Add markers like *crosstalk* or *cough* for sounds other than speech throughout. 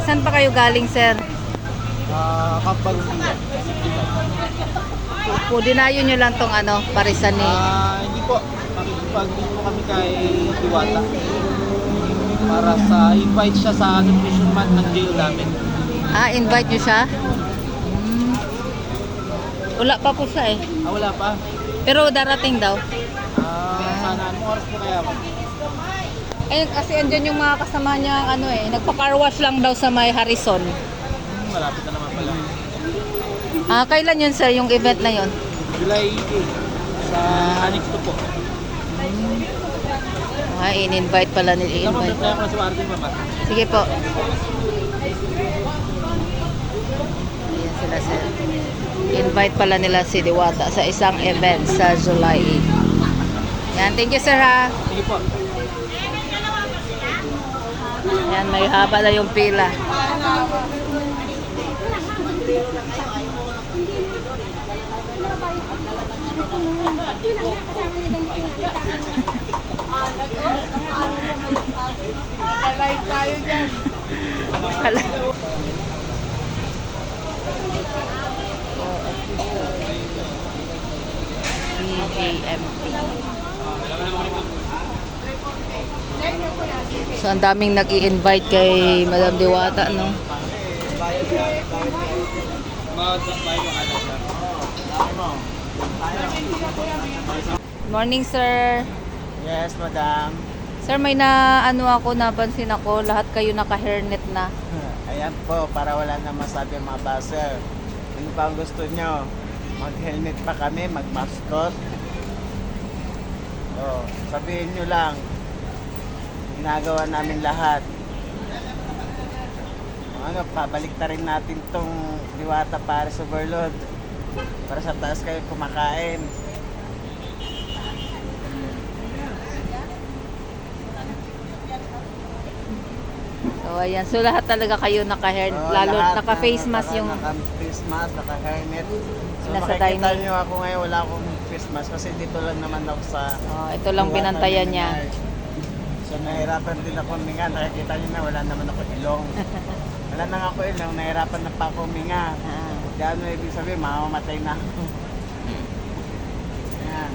saan pa kayo galing, sir? Ah, Kampalumbia. Po, dinayo nyo lang tong ano, parisan ni... Ah, hindi po. Nakikipag-meet po kami kay Diwata. Para sa invite siya sa nutrition month ng jail namin. Ah, invite nyo siya? Hmm. Wala pa po siya eh. Ah, wala pa. Pero darating daw. Ah, sana anong oras po kaya po? Eh, kasi andyan yung mga kasama niya, ano eh, nagpa-car wash lang daw sa may Harrison. Hmm, malapit na naman pala. Ah, kailan yun, sir, yung event na yun? July 8 sa Annex 2 po. Ah, in-invite pala nila, Tama, invite. na si Martin, mama. Sige po. Ayan sila, sir. Invite pala nila si Diwata sa isang event sa July 8. Yan, thank you, sir, ha. Sige po. Yan, may haba na yung pila. Kala. BJMP. *laughs* So, ang daming nag invite kay Madam Diwata, no? Morning, sir. Yes, madam. Sir, may na ano ako, napansin ako, lahat kayo naka-hairnet na. *laughs* Ayan po, para wala na masabi mga buzzer. Ano pa ang gusto nyo? Mag-helmet pa kami, mag-mascot. Oh, sabihin nyo lang. Ginagawa namin lahat. Ano, pabalik ta rin natin tong diwata para sa overload. Para sa taas kayo kumakain. So, ayan. So, lahat talaga kayo naka-hair, Oh, lalo naka-face na- mask yung... Naka-face mask, naka-hairnet. So Nasa makikita dining. nyo ako ngayon, wala akong face mask kasi dito lang naman ako sa... Oh, ito lang ni niya. Minay. So nahirapan din ako huminga. Nakikita nyo na wala naman ako ilong. *laughs* wala na ako ilong, nahirapan na pa ako huminga. Ah. Di ano ibig sabihin, mamamatay na ako. Yan.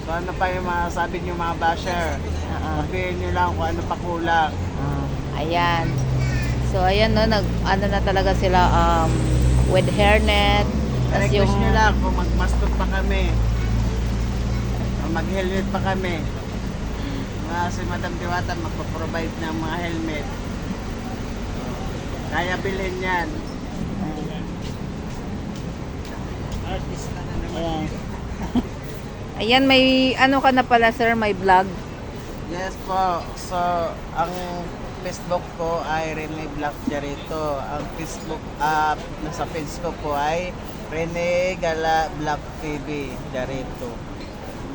So ano pa yung mga sabi nyo mga basher? Ah, ah. Sabihin nyo lang kung ano pa kulang. Ah, ayan. So, ayan no, nag, ano na talaga sila um, with hairnet. Tapos yung, nyo lang kung magmastot pa kami. O mag-helmet pa kami. Mga si Madam Diwata magpo-provide ng mga helmet. Kaya bilhin yan. Artista na naman. ayan. *laughs* ayan, may ano ka na pala sir, may vlog. Yes po. So, ang Facebook ko ay Rene Black Jarito. Ang Facebook app na sa page ko ay Rene Gala Black TV Jarito.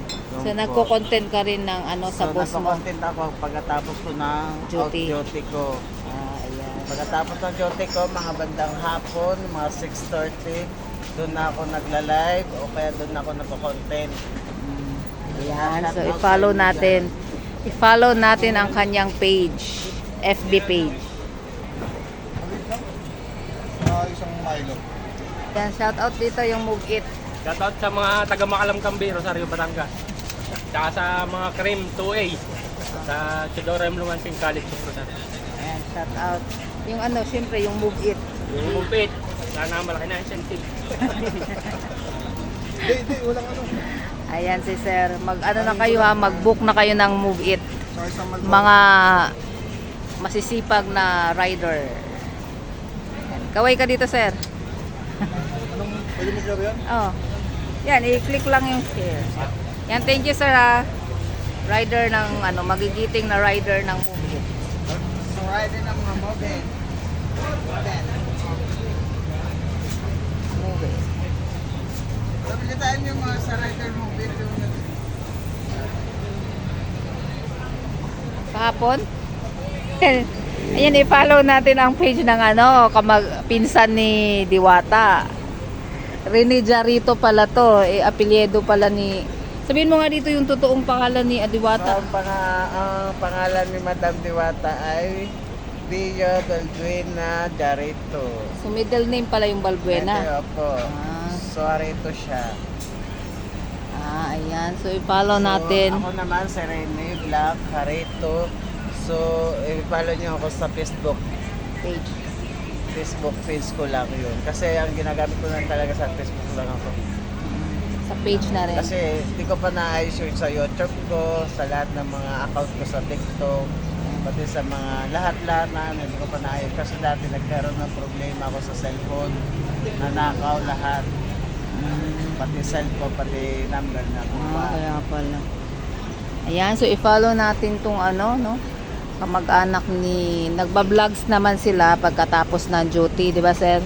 Yun So, po. nagko-content ka rin ng ano sa so, post mo. nagko-content ako pagkatapos ko ng Duty. duty ko. Ah, ayan. Pagkatapos ng duty ko, mga bandang hapon, mga 6.30, doon na ako nagla-live o kaya doon na ako nagko-content. Ayan, so i-follow natin. I-follow natin ang kanyang page. FB page. Uh, isang Milo. Yan, shout out dito yung Move It. Shoutout sa mga taga Makalam Kambi, Rosario, Batangas. Tsaka sa mga Cream 2A sa Chidora M. Lumansing College of Rosario. Ayan, shout out. Yung ano, syempre, yung Move It. Yung Mupit, sana malaki na incentive. *laughs* Hindi, hindi, walang ano. Ayan si Sir. Mag ano na kayo ha, mag-book na kayo ng Move It. Mga masisipag na rider. Ayan. Kaway ka dito, Sir. Anong, pwede mo share yan? Oh. Yan, i-click lang yung share. Yan, thank you, Sir ha. Rider ng ano, magigiting na rider ng Move It. So, rider ng mga mobile. Move It. Pabilitaan yung mga sa rider. Yung Kahapon? *laughs* Ayan, i-follow natin ang page ng ano, kamag pinsan ni Diwata. Rene Jarito pala to, eh, apelyedo pala ni... Sabihin mo nga dito yung totoong pangalan ni So, Diwata. ang, panga, ang pangalan ni Madam Diwata ay Rio Balduena Jarito. So middle name pala yung Balbuena. Ito, opo. Ah. Suarito siya. Ah, ayan. So i-follow So, natin. ako naman si Rene Black Jarito. So, i-follow niyo ako sa Facebook. Page. Facebook page ko lang yun. Kasi ang ginagamit ko lang talaga sa Facebook lang ako. Sa page na rin. Kasi hindi ko pa naayos yung sa YouTube ko, sa lahat ng mga account ko sa TikTok, pati sa mga lahat-lahat na ano, hindi ko pa naayos. Kasi dati nagkaroon ng problema ako sa cellphone, nanakaw lahat. Pati cellphone, pati number na Ah, kaya pala. Ayan, so i-follow natin tong ano, no? Kamag-anak ni... Nagba-vlogs naman sila pagkatapos ng duty, di ba, sir?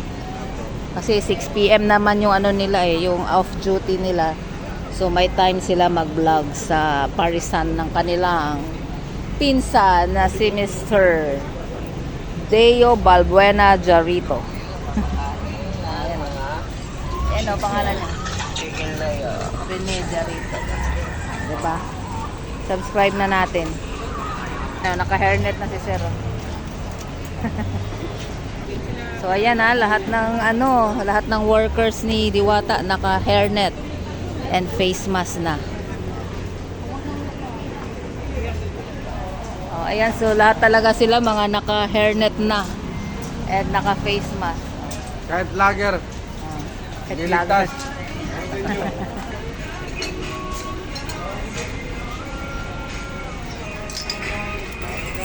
Kasi 6pm naman yung ano nila eh, yung off duty nila. So may time sila mag-vlog sa parisan ng kanilang pinsan na si Mr. Deo Balbuena Jarito. *laughs* Ayan. Ayan o, pangalan niya. Chicken layo. Rene Jarito. Diba? Subscribe na natin. Ano, naka-hairnet na si Sir. *laughs* so ayan ha, lahat ng ano, lahat ng workers ni Diwata naka-hairnet and face mask na. Oh, ayan, so lahat talaga sila mga naka-hairnet na and naka-face mask. Kahit vlogger, Oh, Niligtas. *laughs*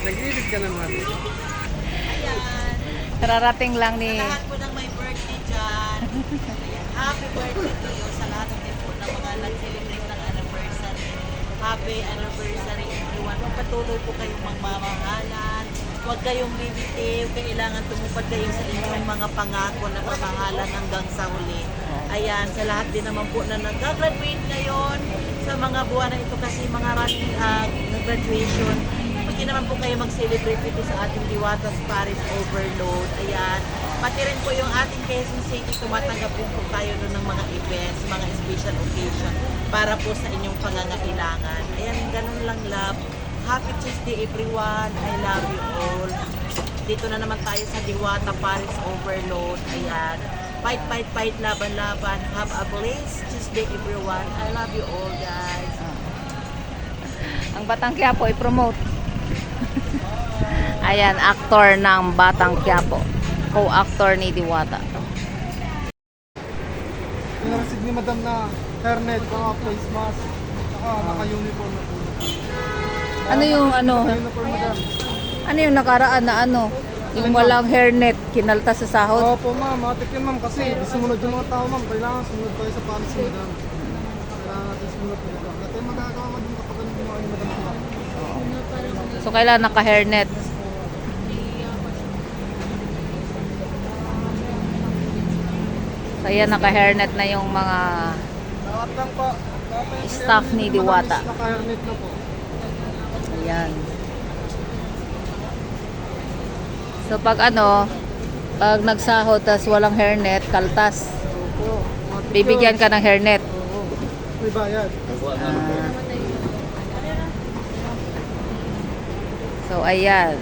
Nag-iibig ka naman. Kararating lang ni lahat po ng may birthday dyan. Ayan, *laughs* happy birthday to you sa lahat din po ng mga nag-celebrate ng anniversary. Happy anniversary everyone. Patuloy po kayong magmamahalan. Huwag kayong bibitiw. Kailangan tumupad kayo sa inyong mga pangako na pamahalan hanggang sa huli. Ayan, sa lahat din naman po na nag-graduate ngayon sa mga buwan na ito kasi mga running uh, graduation. Hindi naman po kayo mag-celebrate dito sa ating Diwatas Paris Overload. Ayan. Pati rin po yung ating Quezon City, tumatanggap din po tayo nun ng mga events, mga special occasion para po sa inyong pangangailangan. Ayan, ganun lang love. Happy Tuesday everyone. I love you all. Dito na naman tayo sa Diwata Paris Overload. Ayan. Fight, fight, fight, laban, laban. Have a blessed Tuesday everyone. I love you all guys. ang Batang Quiapo i-promote. *laughs* Ayan, actor ng Batang Quiapo. Co-actor ni Diwata. Pinareceive ni madam na hairnet, mga face mask, saka naka-uniform na po. Ano yung ano? Naka-uniform madam. Ano yung nakaraan na ano? Yung walang hairnet, kinalta sa sahod. Opo ma'am, matik yun ma'am kasi sumunod yung mga tao ma'am. Kailangan sumunod tayo sa policy madam. Kailangan natin sumunod yung magagawa mo din kapag ginawa ni madam. So, kailangan naka-hairnet. So, ayan, naka-hairnet na yung mga Staff ni Diwata. Naka-hairnet na po. Ayan. So, pag ano, pag nagsahod, tas walang hairnet, kaltas, bibigyan ka ng hairnet. Oo. May bayad. Ah. So, ayan.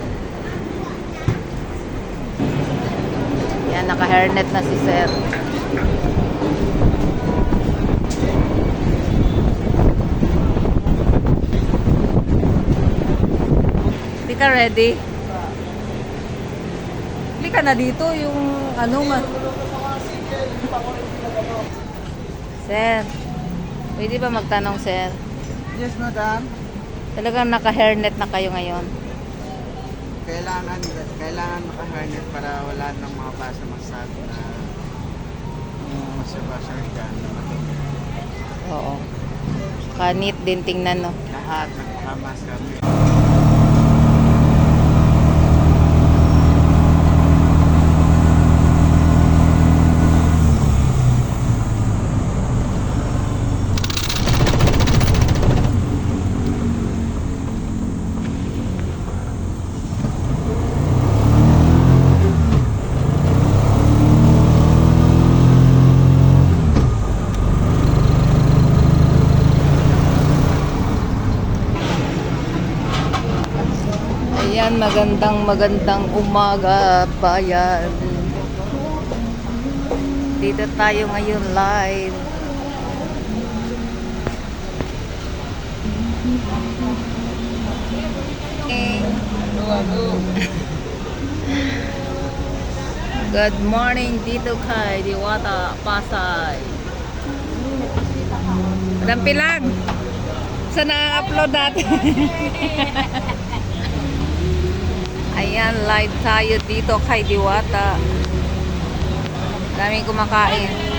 Yan, naka-hairnet na si Sir. Hindi ka ready? Hindi ka na dito yung ano ma... Sir, pwede ba magtanong, Sir? Yes, madam. Talagang naka-hairnet na kayo ngayon. Kailangan, kailangan naka-harnet para wala nang mga basa masabi na basa-basa dyan. Oo. Kanit din tingnan, no? Lahat nagpakamas kami. Magandang magandang umaga bayan. Dito tayo ngayon live. *laughs* Good morning dito kay Diwata Pasay. Madam Pilag, saan na-upload natin? *laughs* Ayan, live tayo dito kay Diwata. Daming kumakain.